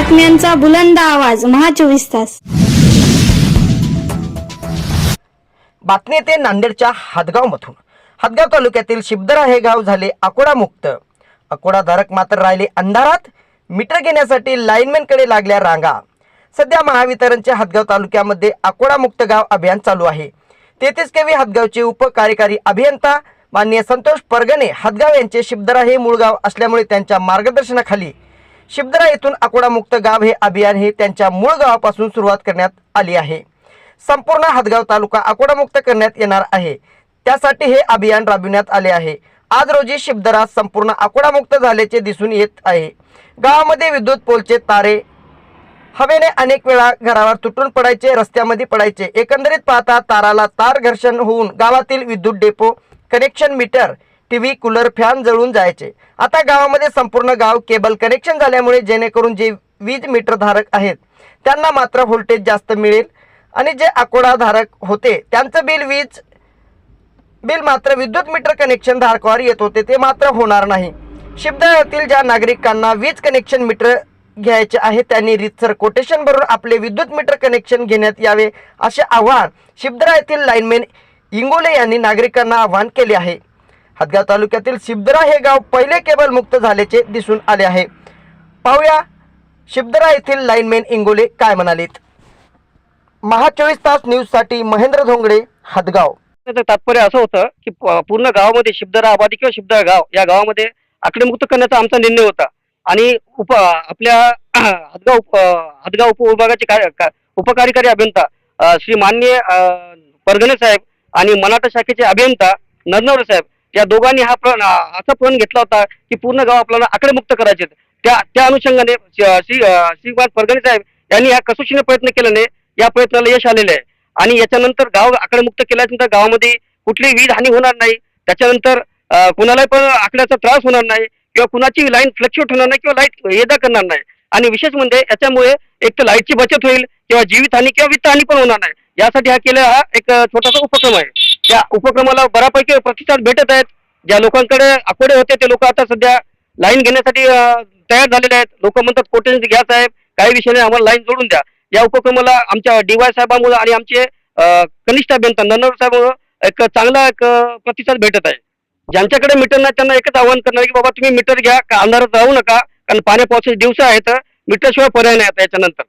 बातम्यांचा बुलंद आवाज महा चोवीस तास. बातमी येते नांदेडच्या हादगावमधून हादगाव तालुक्यातील शिबदरा हे गाव झाले अकोडा मुक्त अकोडा धारक मात्र राहिले अंधारात. मीटर घेण्यासाठी लाईनमॅनकडे लागल्या रांगा. सध्या महावितरणच्या हादगाव तालुक्यामध्ये अकोडा मुक्त गाव अभियान चालू आहे. तेहतीस केवी हादगावचे उपकार्यकारी अभियंता माननीय संतोष परगणे हादगाव यांचे शिबदरा हे मूळ गाव असल्यामुळे त्यांच्या मार्गदर्शनाखाली शिबदरा येथून अकोडा मुक्त गाव हे अभियान हे त्यांच्या मूळ गावापासून सुरुवात करण्यात आली आहे. संपूर्ण हादगाव तालुका अकोडामुक्त करण्यात येणार आहे. त्यासाठी हे अभियान राबविण्यात आले आहे. आज रोजी शिबदरा संपूर्ण आकोडामुक्त झाल्याचे दिसून येत आहे. गावामध्ये विद्युत पोलचे तारे हवेने अनेक वेळा घरावर तुटून पडायचे रस्त्यामध्ये पडायचे. एकंदरीत पाहता ताराला तार घर्षण होऊन गावातील विद्युत depot connection meter TV cooler fan जळून जायचे. आता गावामध्ये संपूर्ण गाव केबल कनेक्शन झाल्यामुळे जेणेकरून जे वीज मीटर धारक आहेत त्यांना मात्र व्होल्टेज जास्त मिळेल आणि जे अकोडा धारक होते त्यांचं बिल वीज बिल मात्र विद्युत मीटर कनेक्शन धारकावर येत होते ते मात्र होणार नाही. शिबदा ज्या नागरिकांना वीज कनेक्शन मीटर घ्यायचे आहे त्यांनी रितसर कोटेशन भरून आपले विद्युत मीटर कनेक्शन घेण्यात यावे असे आवाहन शिबदरा येथील लाईनमॅन इंगोले यांनी नागरिकांना आवाहन केले आहे. हदगाव तालुक्यातील शिबदरा हे गाव पहिले केबल मुक्त झाल्याचे दिसून आले आहे. पाहूया शिबदरा येथील लाईनमॅन इंगोले काय म्हणालेत. महा चोवीस तास न्यूजसाठी महेंद्र धोंगडे हदगाव. त्याचं तात्पर्य असं होतं की पूर्ण गावामध्ये शिबदरा आबादी किंवा शिबदरा गाव या गावामध्ये आकडेमुक्त करण्याचा आमचा निर्णय होता. आणि उप आपल्या हदगाव हदगाव उपविभागाचे कार्य का- उपकार्यकारी अभियंता श्री मान्य परगणे साहेब आणि मराठा शाखेचे अभियंता नरनवरे साहेब या दोघांनी हा प्रण असा प्रण घेतला होता की पूर्ण गाव आपल्याला आकडेमुक्त करायचे आहेत. त्या त्या अनुषंगाने श्री श्रीमान परगणे साहेब यांनी या कसोशीने प्रयत्न केल्याने या प्रयत्नाला यश आलेले आहे. आणि याच्यानंतर गाव आकडेमुक्त केल्यानंतर गावामध्ये कुठलीही वीज हानी होणार नाही. त्याच्यानंतर कुणालाही पण आकड्याचा त्रास होणार नाही किंवा कुणाची लाईन फ्लक्च्युएट होणार नाही किंवा लाइट येदा करणार नाही. आणि विशेष म्हणजे याच्यामुळे एक तर लाईटची बचत होईल किंवा जीवितहानी किंवा वित्तहानी पण होणार नाही. यासाठी हा केलेला हा एक छोटासा उपक्रम आहे. या उपक्रमाला बऱ्यापैकी प्रतिसाद भेटत आहेत ज्या लोकांकडे आकोडे होते ते लोक आता सध्या लाईन घेण्यासाठी तयार झालेले आहेत. लोक म्हणतात कोटेशन घ्या साहेब काही विषय नाही आम्हाला लाईन जोडून द्या. या उपक्रमाला आमच्या डीवाय साहेबांमुळे आणि आमचे कनिष्ठ अभियंता नन्नर साहेबांमुळे एक चांगला एक प्रतिसाद भेटत आहे. ज्यांच्याकडे मीटर नाही त्यांना एकच आवाहन करणार की बाबा तुम्ही मीटर घ्या का अंधारात राहू नका कारण पाण्या पावसाचे दिवस आहेत मीटरशिवाय पर्याय नाही आता याच्यानंतर.